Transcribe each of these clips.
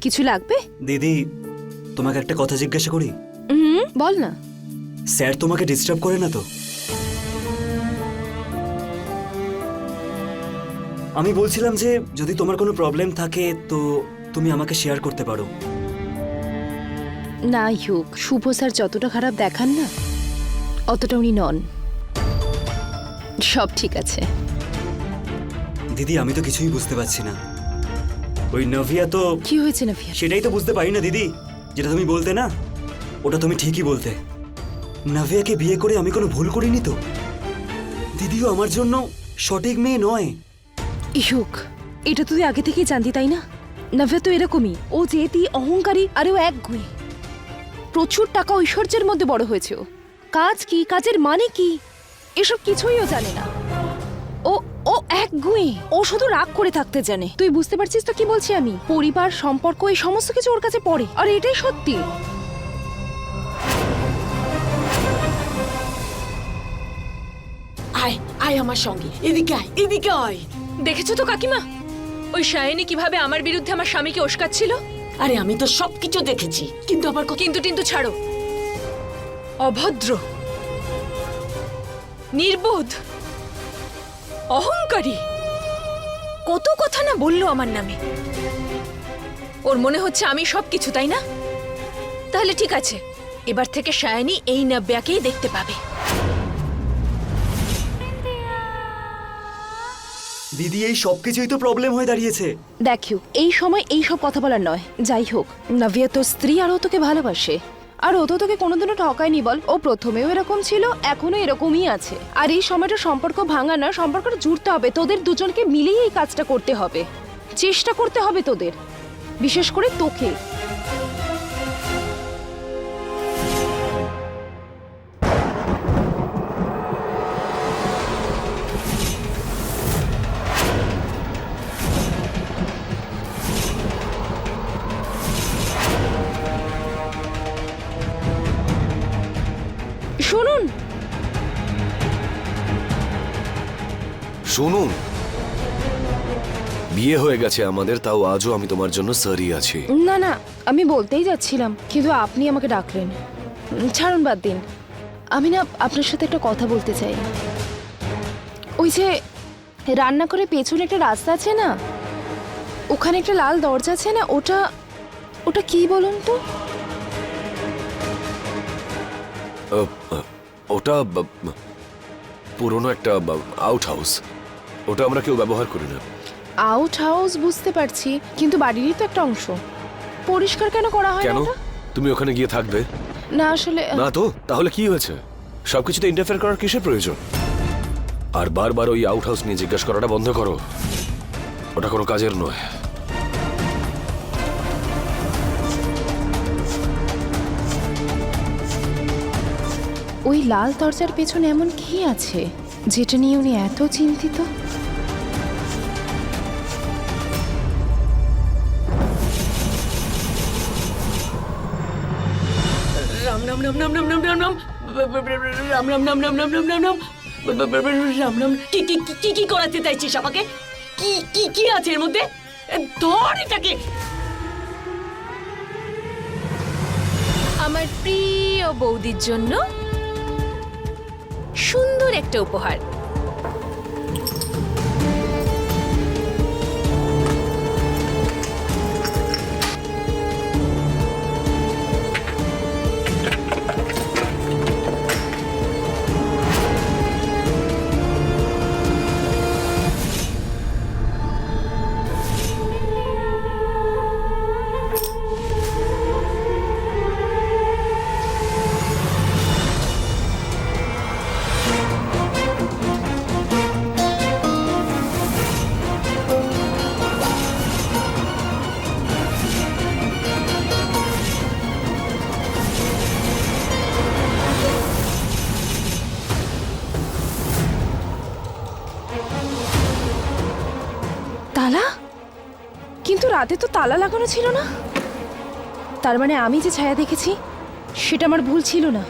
কিছু লাগবে? দিদি তোমাকে একটা কথা জিজ্ঞাসা করি? হুম বল না। স্যার তোমাকে ডিস্টার্ব করে না তো? আমি বলছিলাম যে যদি তোমার কোনো প্রবলেম থাকে তো তুমি আমাকে শেয়ার করতে পারো। না হোক শুভ স্যার যতটা খারাপ দেখান না অতটা উনি নন। সব ঠিক আছে। দিদি আমি তো কিছুই বুঝতে পারছি না। ওই নভিয়া তো কি হয়েছে নভিয়া? সেটাই তো বুঝতে পারি না দিদি। যেটা তুমি বলতে না ওটা তুমি ঠিকই বলতে। নাভিয়াকে বিয়ে করে আমি কোনো ভুল করিনি তো? দিদিও আমার জন্য সঠিক মেয়ে নয়। ইউক এটা তুই আগে থেকেই জানতি তাই না? নভ্যা তো এরকমই ও যে যেতি অহংকারী আর ও এক গুই প্রচুর টাকা ঐশ্বর্যের মধ্যে বড় হয়েছে ও। কাজ কি কাজের মানে কি? এসব কিছুই ও জানে না। এক গুই। ও শুধু রাগ করে থাকতে জানে। তুই বুঝতে পারছিস তো কি বলছি আমি? পরিবার সম্পর্ক এই সমস্ত কিছু ওর কাছে পড়ে। আর এটাই সত্যি। আয় আয় আমার সঙ্গে। এদিকে আয় এদিকে আয়। দেখেছ তো কাকিমা? ওই শায়নি কীভাবে আমার বিরুদ্ধে আমার স্বামীকে ওস্কাচ্ছিল? আরে আমি তো সবকিছু দেখেছি। কিন্তু আমার কথা কিন্তু টিন্তু ছাড়ো। অভদ্র। নির্বোধ। অহংকারী। কত কথা না বলল আমার নামে। ওর মনে হচ্ছে আমি সব কিছু তাই না? তাহলে ঠিক আছে এবার থেকে শায়নি এই নাব্যাকেই দেখতে পাবে। দিদি এই সব কিছুই তো প্রবলেম হয়ে দাঁড়িয়েছে। দেখিও এই সময় এই সব কথা বলার নয়। যাই হোক নাভিয়া তোর স্ত্রী আর ও তোকে ভালোবাসে। আর ও তো তোকে কোনোদিনও ঠকায়নি বল। ও প্রথমেও এরকম ছিল এখনও এরকমই আছে। আর এই সময়টা সম্পর্ক ভাঙা না, সম্পর্কটা জুড়তে হবে। তোদের দুজনকে মিলেই এই কাজটা করতে হবে। চেষ্টা করতে হবে তোদের। বিশেষ করে তোকে। শুনুন। শুনুন। বিয়ে হয়ে গেছে আমাদের তাও আজও আমি তোমার জন্য সারি আছি। না না আমি বলতেই যাচ্ছিলাম কিন্তু আপনি আমাকে ডাকলেন। ছাড়ুন বাদ দিন। আমি না আপনার সাথে একটা কথা বলতে চাই। ওই যে রান্না করে পেছনে একটা রাস্তা আছে না? ওখানে একটা লাল দরজা আছে না? ওটা ওটা কি বলুন তো? ওটা পুরনো একটা আউট হাউস ওটা আমরা কেউ ব্যবহার করি না। আউট হাউস বুঝতে পারছি কিন্তু বাড়িরই তো একটা অংশ। পরিষ্কার কেন করা হয় কেন? তুমি ওখানে গিয়ে থাকবে। না আসলে না তো তাহলে কি হয়েছে? সবকিছুতে ইন্টারফেয়ার করার কিসের প্রয়োজন? আর বারবার ওই আউট হাউস নিয়ে জিজ্ঞাসা করাটা বন্ধ করো। ওটা কোনো কাজের নয়। ওই লাল দরজার পেছনে এমন কি আছে যেটা নিয়ে উনি এত চিন্তিত রাম রাম রাম রাম রাম রাম রাম রাম রাম রাম রাম রাম রাম রাম রাম রাম রাম রাম কি কি কি- কি কি করাতে চাইছিস আমাকে কি কি কি আছে এর মধ্যে এ, ধর এটাকে আমার প্রিয় বৌদির জন্য সুন্দর একটা উপহার। রাতে তো তালা লাগানো ছিল না। তার মানে আমি যে ছায়া দেখেছি, সেটা আমার ভুল ছিল না।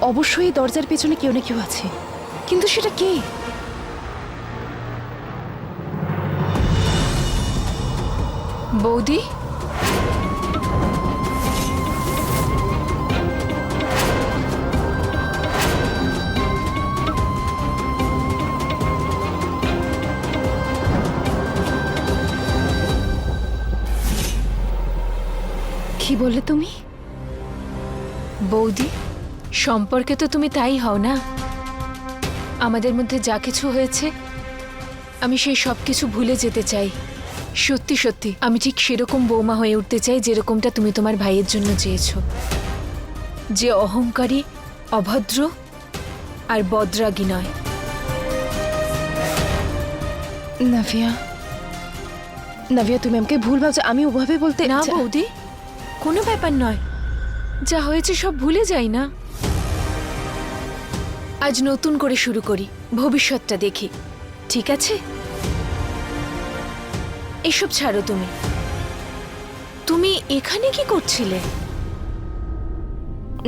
অবশ্যই দরজার পেছনে কেউ না কেউ আছে। কিন্তু সেটা কে? বৌদি? বললে তুমি? বৌদি সম্পর্কে তো তুমি তাই হও না। আমাদের মধ্যে যা কিছু হয়েছে আমি সেই সব কিছু ভুলে যেতে চাই। সত্যি সত্যি আমি ঠিক সেরকম বৌমা হয়ে উঠতে চাই যেরকমটা তুমি তোমার ভাইয়ের জন্য চেয়েছো। যে অহংকারী অভদ্র আর বদ্রাগী নয়। নাভিয়া নাভিয়া তুমি আমাকে ভুল ভাবছ। আমি ওভাবে বলতে না বৌদি। কোনো ব্যাপার নয়। যা হয়েছে সব ভুলে যাই না। আজ নতুন করে শুরু করি ভবিষ্যৎটা দেখি। ঠিক আছে? এসব ছাড়ো তুমি। তুমি এখানে কি করছিলে?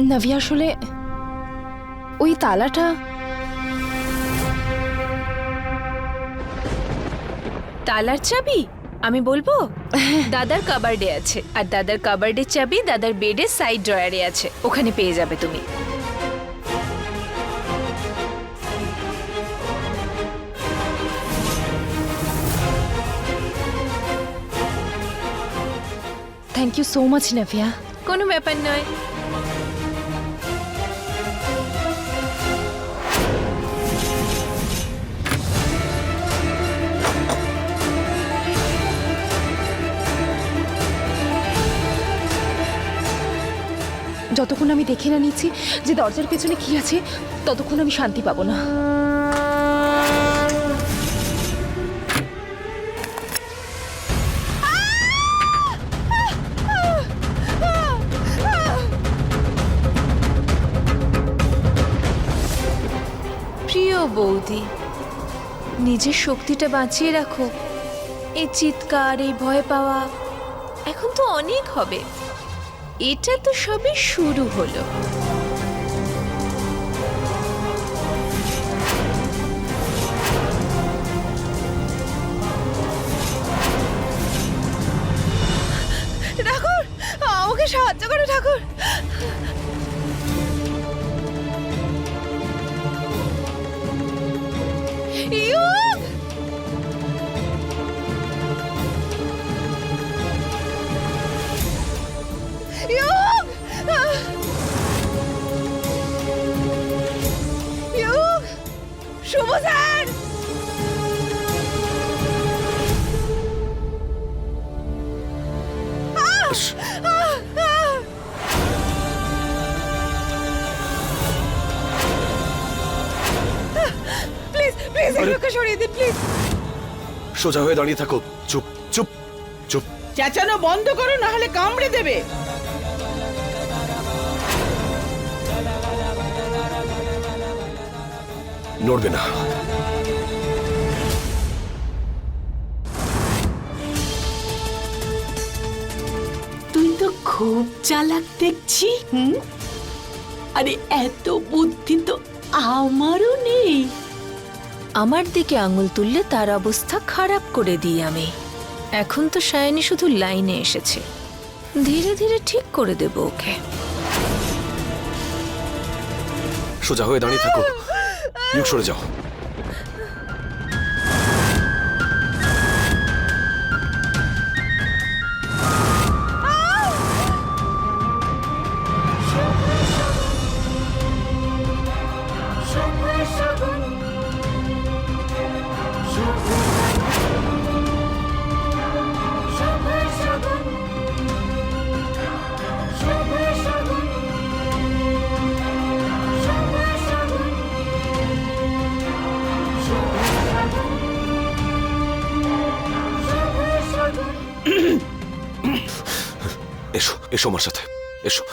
নাভিয়া আসলে ওই তালাটা তালার চাবি? আমি বলব? দাদার কাবার্ডে আছে। আর দাদার কাবার্ডের চাবি দাদার বেডের সাইড ড্রয়ারে আছে। ওখানে পেয়ে যাবে তুমি। থ্যাংক ইউ সো মাচ নাভিয়া কোনো ব্যাপার নয়। যতক্ষণ আমি দেখে না নিচ্ছি যে দরজার পেছনে কি আছে, ততক্ষণ আমি শান্তি পাবো না। প্রিয় বৌদি, নিজের শক্তিটা বাঁচিয়ে রাখো। এই চিৎকার, এই ভয় পাওয়া এখন তো অনেক হবে। এটা তো সবে শুরু হলো। ঠাকুর আমাকে সাহায্য করো ঠাকুর। শুভ স্যার প্লিজ প্লিজ এগুলোকে সরিয়ে দিন প্লিজ সোজা হয়ে দাঁড়িয়ে থাকো। চুপ চুপ চুপ। চেঁচানো বন্ধ করো না হলে কামড়ে দেবে। নড়বে না। খুব চালাক দেখছি। হুম? আরে এত বুদ্ধি তো আমারও নেই। আমার দিকে আঙুল তুললে তার অবস্থা খারাপ করে দিই আমি। এখন তো সায়নী শুধু লাইনে এসেছে। ধীরে ধীরে ঠিক করে দেব ওকে। সোজা হয়ে দাঁড়িয়ে থাকো। সরে যাও। এসো আমার সাথে এসো।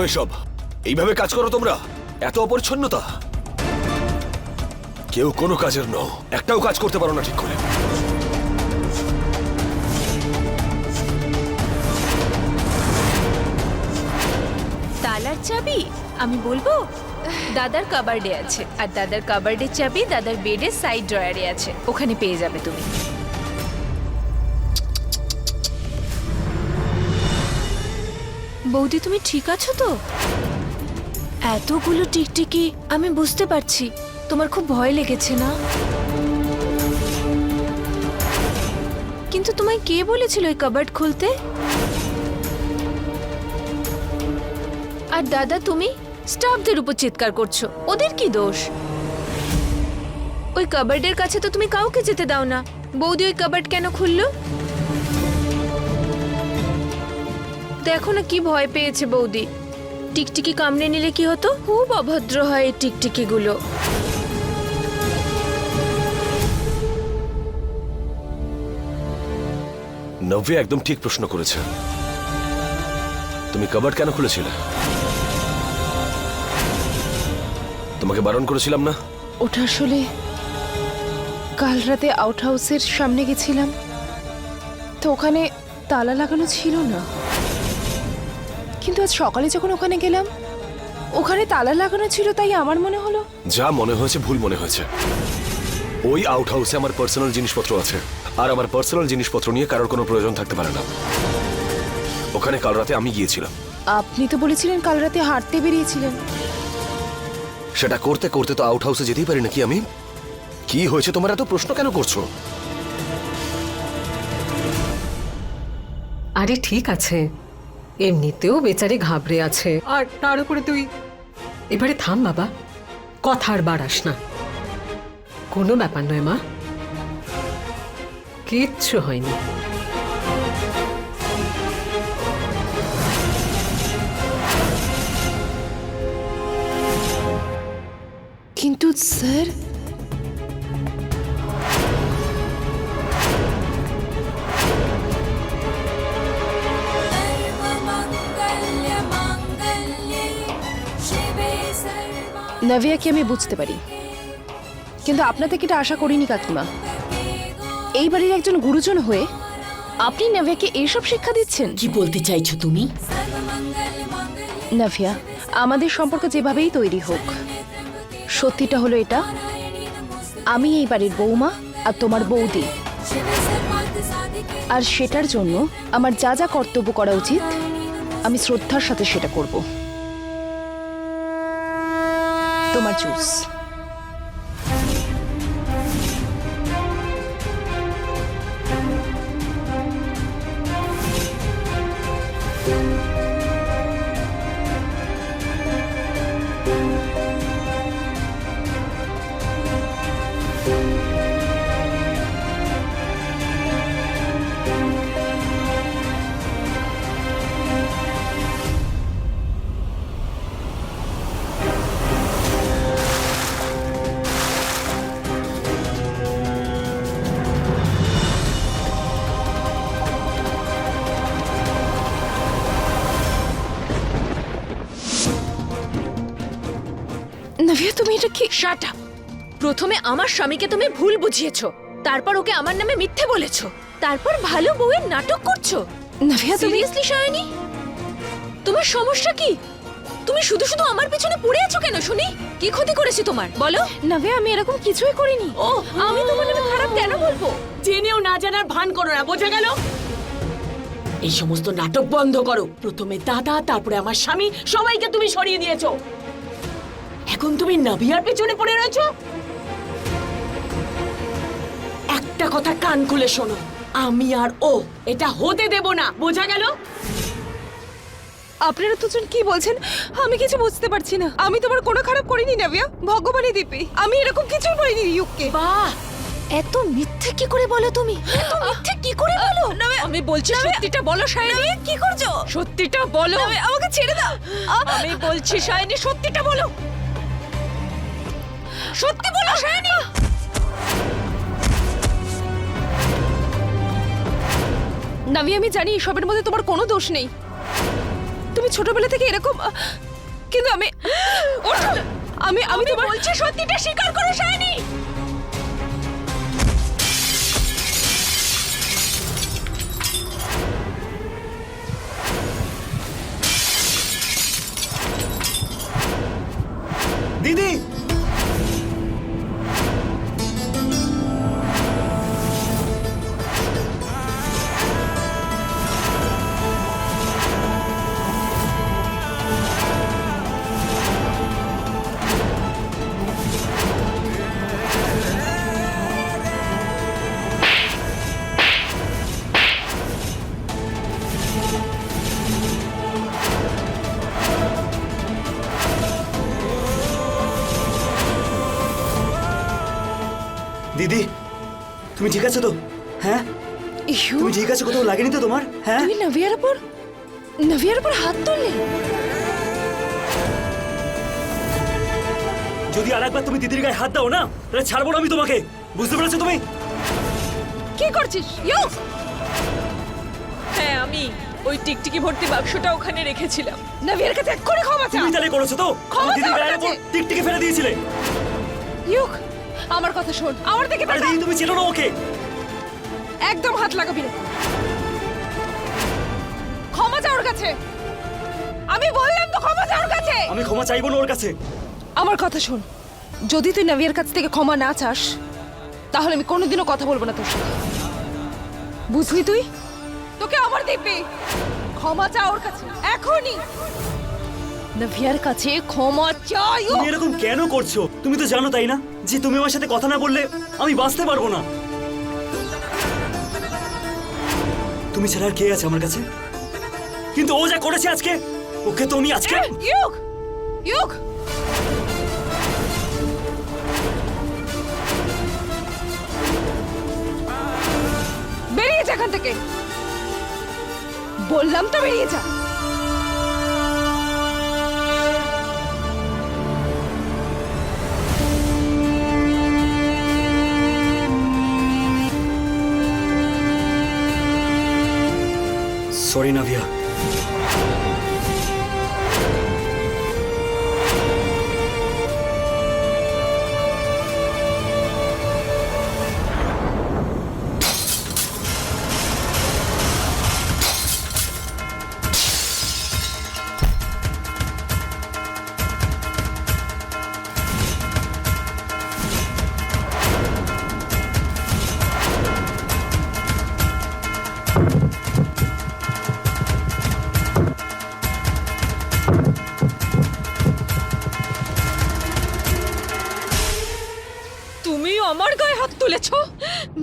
হলো এসব। এইভাবে কাজ করো তোমরা। এত অপরিচ্ছন্নতা। কেউ কোনো কাজের নও। একটাও কাজ করতে পারো না ঠিক করে। তালার চাবি? আমি বলব, দাদার কাবার্ডে আছে। আর দাদার কাবার্ডের চাবি দাদার বেডের সাইড ড্রয়ারে আছে। ওখানে পেয়ে যাবে তুমি। বৌদি, তুমি ঠিক আছো তো? এতগুলো টিকটিকি, আমি বুঝতে পারছি। তোমার খুব ভয় লেগেছে না? কিন্তু তোমায় কে বলেছিল এই কাবার্ড খুলতে? আর দাদা, তুমি? স্টাফদের উপর চিৎকার করছ। ওদের কি দোষ? ওই কাবার্ডের কাছে তো তুমি কাউকে যেতে দাও না। বৌদি, ওই কাবার্ড কেন খুললো? দেখো না কি ভয় পেয়েছে বৌদি। টিকটিকি কামড়ে নিলে কি হতো? খুব অভদ্র হয় এই টিকটিকিগুলো। নব্য একদম ঠিক প্রশ্ন করেছে। তুমি কবার্ড কেন খুলেছিলে? তোমাকে বারণ করেছিলাম না? ওটা আসলে কাল রাতে আউট হাউসের সামনে গেছিলাম। তো ওখানে তালা লাগানো ছিল না। কিন্তু আজ সকালে যখন ওখানে গেলাম ওখানে তালা লাগানো ছিল তাই আমার মনে হলো। যা মনে হয়েছে ভুল মনে হয়েছে। ওই আউট হাউসে আমার পার্সোনাল জিনিসপত্র আছে। আর আমার পার্সোনাল জিনিসপত্র নিয়ে কারোর কোনো প্রয়োজন থাকতে পারে না। ওখানে কাল রাতে আমি গিয়েছিলাম। আপনি তো বলেছিলেন কাল রাতে হাঁটতে বেরিয়েছিলেন। সেটা করতে করতে তো আউট হাউসে যেতেই পারি নাকি আমি? কি হয়েছে তোমার এত প্রশ্ন কেন করছ? আরে ঠিক আছে। এমনিতেও বেচারি ঘাবড়ে আছে। আর তার উপরে তুই এবারে থাম বাবা, কথা আর বাড়াস না। কোনো ব্যাপার নয় মা। কিচ্ছু হয়নি। কিন্তু স্যার নাভিয়াকে আমি বুঝতে পারি। কিন্তু আপনা থেকে এটা আশা করিনি কাকিমা? এই বাড়ির একজন গুরুজন হয়ে আপনি নাভিয়াকে এইসব শিক্ষা দিচ্ছেন? কি বলতে চাইছো তুমি? নাভিয়া আমাদের সম্পর্ক যেভাবেই তৈরি হোক সত্যিটা হলো এটা। আমি এই বাড়ির বৌমা আর তোমার বৌদি। আর সেটার জন্য আমার যা যা কর্তব্য করা উচিত আমি শ্রদ্ধার সাথে সেটা করব। তোমার জুস নাভিয়া শাট আপ প্রথমে আমার স্বামীকে তুমি ভুল বুঝিয়েছো তারপর ওকে আমার নামে মিথ্যে বলেছ তারপর ভালো বউয়ের নাটক করছ। নাভিয়া তুমি সিরিয়াসলি শায়নি তোমার সমস্যা কি? তুমি শুধু শুধু আমার পেছনে পড়ে আছো কেন শুনি? কি ক্ষতি করেছি তোমার? বলো। নাভিয়া আমি এরকম কিছুই করিনি। ও আমি তোমার নামে খারাপ কেন বলব? জেনেও না জানার ভান করো না বোঝা গেল? এই সমস্ত নাটক বন্ধ করো। প্রথমে দাদা তারপরে আমার স্বামী সবাইকে তুমি সরিয়ে দিয়েছ। এখন তুমি নাভিয়ার পেছনে পড়ে রয়েছো? একটা কথা কান খুলে শোনো। আমি আর ও এটা হতে দেব না। বোঝা গেল? আপনারা দুজন কি বলছেন? আমি কিছু বুঝতে পারছি না। আমি তোমার কোনো খারাপ করিনি নাভিয়া। ভগবানই দিপে আমি এরকম কিছুই বলিনি ইউককে বাহ! এত মিথ্যে কি করে বলো তুমি? এত মিথ্যে কি করে বলো? আমি বলছি সত্যিটা বলো শায়নি কি করছ? সত্যিটা বলো। আমাকে ছেড়ে দাও। আমি বলছি শায়নি সত্যিটা বলো। সত্যি বলো শায়নি নাভিয়া আমি জানি এসবের মধ্যে তোমার কোনো দোষ নেই। তুমি ছোটবেলা থেকে এরকম কিন্তু আমি আমি আমি তোমার বলছি সত্যিটা স্বীকার করো শায়নি দিদি দিদি তোমার? হ্যাঁ? তুমি নভিয়ার উপর নভিয়ার উপর হাত তুললে যদি আর একবার তুমি দিদির গায়ে হাত দাও না তাহলে ছাড়বো না আমি তোমাকে। বুঝতে পেরেছ তুমি? কি করছিস? ইউ! হ্যাঁ আমি ওই টিকটিকি ভর্তি বাক্সটা ওখানে রেখেছিলাম। নভিয়ার কাছে এক্ষুনি ক্ষমা চা তুমি তাহলে করেছ তো? ক্ষমা দিদির চাও গায়ের উপর টিকটিকি ফেলে দিয়েছিলে। ইউক আমার কথা শোন। আমার দিকে আরে। তুমি চেনো না ওকে? একদম হাত লাগাবি না। ক্ষমা চা ওর কাছে। আমি বললাম তো ক্ষমা চা ওর কাছে। আমি ক্ষমা চাইব না ওর কাছে। আমার কথা শোন। যদি তুই নভিয়ার কাছ থেকে ক্ষমা না চাস তাহলে আমি কোনোদিনও কথা বলব না তোর সাথে। বুঝলি তুই? তোকে আমার দিব্যি ক্ষমা চা ওর কাছে। এখনই। নভিয়ার কাছে ক্ষমা চাই তুমি এরকম কেন করছ? তুমি তো জানো তাই না? যে তুমি আমার সাথে কথা না বললে আমি বাঁচতে পারব না। তুমি ছাড়া আর কে আছে আমার কাছে? কিন্তু ও যা করেছে আজকে ওকে তো আমি আজকে ইউক! ইউক! বেরিয়ে যা এখান থেকে। বললাম তো বেরিয়ে যা সরি নাভিয়া।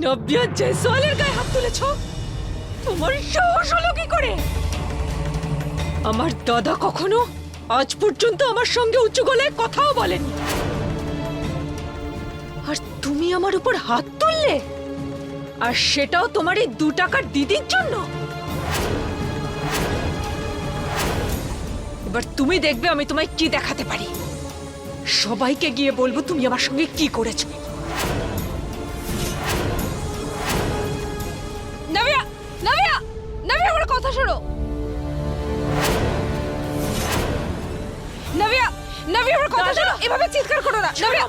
নব্যা জয়সওয়ালের গায়ে হাত তুলেছো, তোমার সাহস হলো কি করে? আমার দাদা কখনো আজ পর্যন্ত আমার সঙ্গে উঁচু গলায় কথাও বলেনি। আর তুমি আমার উপর হাত তুললে? আর সেটাও তোমার এই দু টাকার দিদির জন্য? এবার তুমি দেখবে আমি তোমায় কি দেখাতে পারি। সবাইকে গিয়ে বলব তুমি আমার সঙ্গে কি করেছ। শোনো নভিয়া নভিয়া আমার কথা শোনো। এভাবে চিৎকার করো না। নভিয়া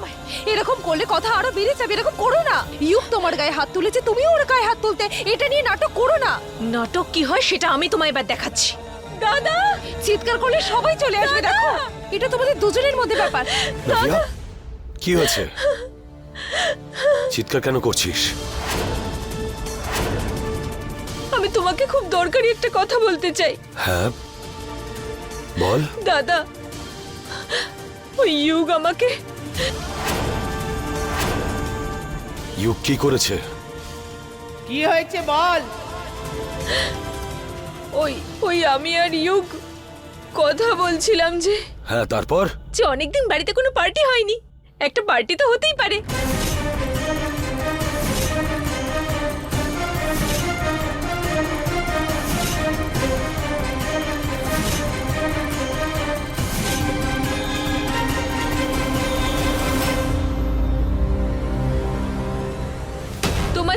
এরকম করলে কথা আরও বেড়ে যাবে এরকম করো না। ইউক তোমার গায়ে হাত তুলেছে তুমিও ওর গায়ে হাত তুলতে। এটা নিয়ে নাটক করো না। নাটক কি হয় সেটা আমি তোমায় এবার দেখাচ্ছি। দাদা! চিৎকার করলে সবাই চলে আসবে দেখো। এটা তোমাদের দুজনের মধ্যে ব্যাপার। নাভিয়া কি হয়েছে? চিৎকার কেন করছিস? আমি তোমাকে খুব দরকারি একটা কথা বলতে চাই। হ্যাঁ বল। দাদা ওই ইউগ আমাকে ইউক কি করেছে? কি হয়েছে বল? ওই ওই আমি আর ইউগ কথা বলছিলাম যে হ্যাঁ তারপর? যে অনেকদিন বাড়িতে কোনো পার্টি হয়নি। একটা পার্টি তো হতেই পারে।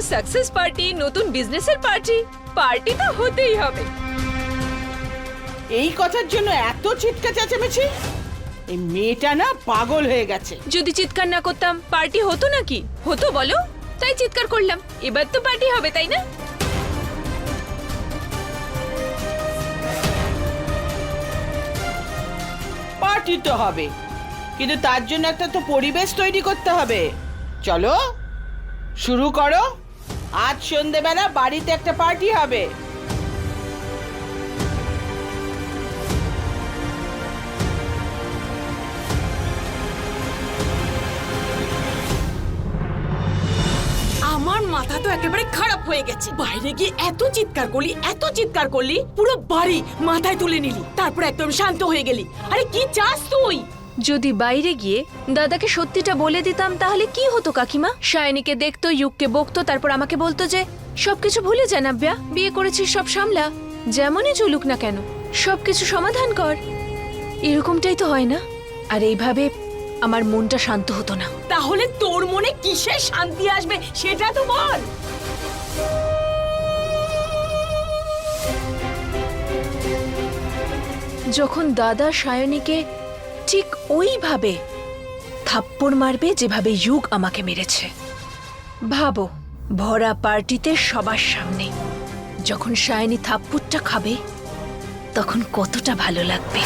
সাকসেস পার্টি নতুন বিজনেসের পার্টি পার্টি তো হতেই হবে। এই কথার জন্য এত চিৎকার চেঁচামেচি? এই মেয়েটা না পাগল হয়ে গেছে। যদি চিৎকার না করতাম পার্টি হতো নাকি? হতো বলো তাই চিৎকার করলাম। এবার তো পার্টি হবে তাই না? পার্টি তো হবে কিন্তু তার জন্য একটা তো পরিবেশ তৈরি করতে হবে। চলো শুরু করো। আজ সন্ধেবেলা বাড়িতে একটা পার্টি হবে। আমার মাথা তো একেবারে খারাপ হয়ে গেছে। বাইরে গিয়ে এত চিৎকার করলি, এত চিৎকার করলি, পুরো বাড়ি মাথায় তুলে নিলি, তারপর একদম শান্ত হয়ে গেলি। আরে কি চাস তুই? যদি বাইরে গিয়ে দাদাকে সত্যিটা বলে দিতাম তাহলে কি হতো কাকিমা? সায়নীকে দেখতো ইউককে বকতো তারপর আমাকে বলতো যে সবকিছু ভুলে যা নাব্যা বিয়ে করেছিস সব সামলা। যেমনই চলুক না কেন সবকিছু সমাধান কর। এরকমটাই তো হয় না। আর এইভাবে আমার মনটা শান্ত হতো না। তাহলে তোর মনে কিসের শান্তি আসবে সেটা তো বল! যখন দাদা সায়নীকে ঠিক ওইভাবে থাপ্পড় মারবে যেভাবে যুগ আমাকে মেরেছে। ভাবো, ভরা পার্টিতে সবার সামনে যখন সায়নী থাপ্পড়টা খাবে, তখন কতটা ভালো লাগবে।